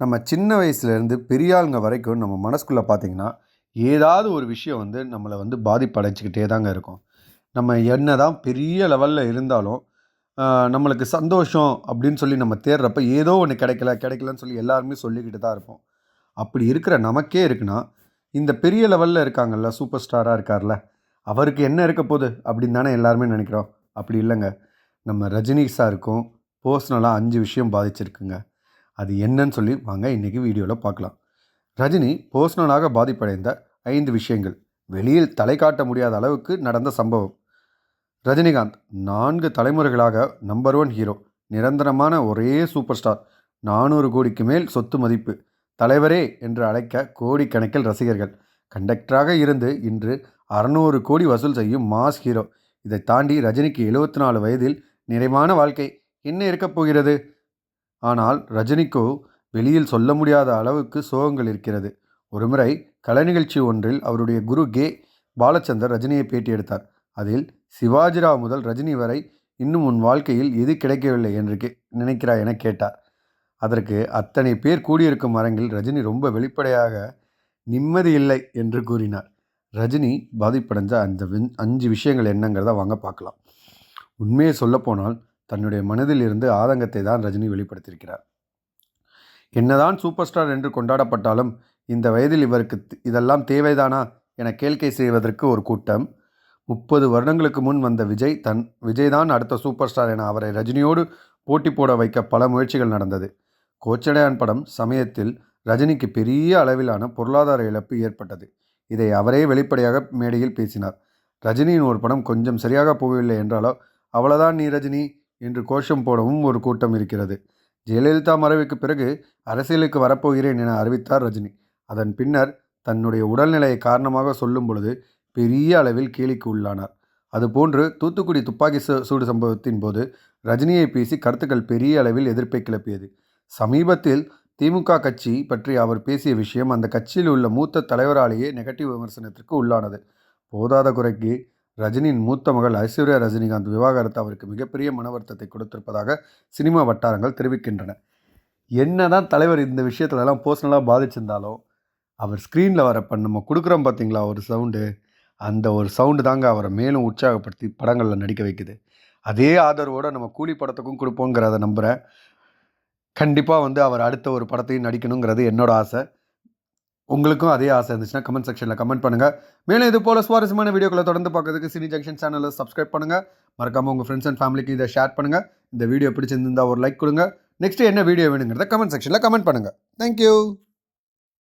நம்ம சின்ன வயசுலேருந்து பெரியாளுங்க வரைக்கும் நம்ம மனசுக்குள்ளே பார்த்தீங்கன்னா ஏதாவது ஒரு விஷயம் வந்து நம்மளை வந்து பாதிப்படைச்சிக்கிட்டே தாங்க இருக்கும். நம்ம என்ன தான் பெரிய லெவலில் இருந்தாலும் நம்மளுக்கு சந்தோஷம் அப்படின்னு சொல்லி நம்ம தேடுறப்ப ஏதோ ஒன்று கிடைக்கல கிடைக்கலன்னு சொல்லி எல்லாருமே சொல்லிக்கிட்டு தான் இருப்போம். அப்படி இருக்கிற நமக்கே இருக்குன்னா இந்த பெரிய லெவலில் இருக்காங்கல்ல சூப்பர் ஸ்டாராக இருக்கார்ல அவருக்கு என்ன இருக்க போகுது அப்படின்னு தானே எல்லாருமே நினைக்கிறோம். அப்படி இல்லைங்க. நம்ம ரஜினி சாருக்கும் பர்சனலாக அஞ்சு விஷயம் பாதிச்சிருக்குங்க. அது என்னன்னு சொல்லி வாங்க இன்றைக்கி வீடியோவில் பார்க்கலாம். ரஜினி பர்சனலாக பாதிப்படைந்த ஐந்து விஷயங்கள். வெளியில் தலை காட்ட முடியாத அளவுக்கு நடந்த சம்பவம். ரஜினிகாந்த் நான்கு தலைமுறைகளாக நம்பர் ஒன் ஹீரோ நிரந்தரமான ஒரே சூப்பர் ஸ்டார் நானூறு கோடிக்கு மேல் சொத்து மதிப்பு தலைவரே என்று அழைக்க கோடிக்கணக்கில் ரசிகர்கள். கண்டக்டராக இருந்து இன்று அறநூறு கோடி வசூல் செய்யும் மாஸ் ஹீரோ இதை தாண்டி ரஜினிக்கு எழுபத்தி நாலு வயதில் நிறைவான வாழ்க்கை என்ன இருக்கப் போகிறது? ஆனால் ரஜினிக்கோ வெளியில் சொல்ல முடியாத அளவுக்கு சோகங்கள் இருக்கிறது. ஒருமுறை கலை நிகழ்ச்சி ஒன்றில் அவருடைய குரு கே. பாலச்சந்தர் ரஜினியை பேட்டி எடுத்தார். அதில் சிவாஜிராவ் முதல் ரஜினி வரை இன்னும் உன் வாழ்க்கையில் எது கிடைக்கவில்லை என்று கே நினைக்கிறாய் என கேட்டார். அதற்கு அத்தனை பேர் கூடியிருக்கும் அரங்கில் ரஜினி ரொம்ப வெளிப்படையாக நிம்மதி இல்லை என்று கூறினார். ரஜினி பாதிப்படைஞ்ச அந்த அஞ்சு விஷயங்கள் என்னங்கிறத வாங்க பார்க்கலாம். உண்மையை சொல்லப்போனால் தன்னுடைய மனதில் இருந்து ஆதங்கத்தை தான் ரஜினி வெளிப்படுத்தியிருக்கிறார். என்னதான் சூப்பர் ஸ்டார் என்று கொண்டாடப்பட்டாலும் இந்த வயதில் இவருக்கு இதெல்லாம் தேவைதானா என கேளிக்கை செய்வதற்கு ஒரு கூட்டம். முப்பது வருடங்களுக்கு முன் வந்த விஜய் தன் விஜய் தான் அடுத்த சூப்பர் ஸ்டார் என அவரை ரஜினியோடு போட்டி போட வைக்க பல முயற்சிகள் நடந்தது. கோச்சடையான் படம் சமயத்தில் ரஜினிக்கு பெரிய அளவிலான பொருளாதார இழப்பு ஏற்பட்டது. இதை அவரே வெளிப்படையாக மேடையில் பேசினார். ரஜினியின் ஒரு படம் கொஞ்சம் சரியாக போகவில்லை என்றாலோ அவ்வளோதான் நீ ரஜினி என்று கோஷம் போடவும் ஒரு கூட்டம் இருக்கிறது. ஜெயலலிதா மறைவுக்கு பிறகு அரசியலுக்கு வரப்போகிறேன் என அறிவித்தார் ரஜினி. அதன் பின்னர் தன்னுடைய உடல்நிலையை காரணமாக சொல்லும் பொழுது பெரிய அளவில் கேலிக்கு உள்ளானார். அதுபோன்று தூத்துக்குடி துப்பாக்கி சூ- சூடு சம்பவத்தின் போது ரஜினியை பேசி கருத்துக்கள் பெரிய அளவில் எதிர்ப்பை கிளப்பியது. சமீபத்தில் திமுக கட்சி பற்றி அவர் பேசிய விஷயம் அந்த கட்சியில் உள்ள மூத்த தலைவராலேயே நெகட்டிவ் விமர்சனத்திற்கு உள்ளானது. போதாத குறைக்கு ரஜினியின் மூத்த மகள் ஐஸ்வர்யா ரஜினிகாந்த் விவாகரத்து அவருக்கு மிகப்பெரிய மனவருத்தத்தை கொடுத்திருப்பதாக சினிமா வட்டாரங்கள் தெரிவிக்கின்றன. என்னதான் தலைவர் இந்த விஷயத்துலலாம் பர்சனலாக பாதிச்சிருந்தாலும் அவர் ஸ்க்ரீனில் வரப்ப நம்ம கொடுக்குறோம் பார்த்தீங்களா ஒரு சவுண்டு அந்த ஒரு சவுண்டு தாங்க அவரை மேலும் உற்சாகப்படுத்தி படங்களில் நடிக்க வைக்குது. அதே ஆதரவோடு நம்ம கூலி படத்துக்கும் கொடுப்போங்கிறத நம்புகிறேன் கண்டிப்பாக வந்து அவர் அடுத்த ஒரு படத்தையும் நடிக்கணுங்கிறது என்னோட ஆசை. உங்களுக்கும் அதே ஆசை இருந்துச்சுன்னா கமெண்ட் செக்ஷனில் கமெண்ட் பண்ணுங்கள் மேலும் இது போல் சுவாரஸ்யமான வீடியோக்களை தொடர்ந்து பார்க்கறதுக்கு சினி ஜங்ஷன் சேனலை சப்ஸ்கிரைப் பண்ணுங்கள் மறக்காமல் உங்கள் ஃப்ரெண்ட்ஸ் அண்ட் ஃபேமிலிக்கு இதை ஷேர் பண்ணுங்கள் இந்த வீடியோ பிடிச்சிருந்தா ஒரு லைக் கொடுங்க. நெக்ஸ்ட் என்ன வீடியோ வேணுங்கிறத கமெண்ட் செக்ஷனில் கமெண்ட் பண்ணுங்கள் தேங்க்யூ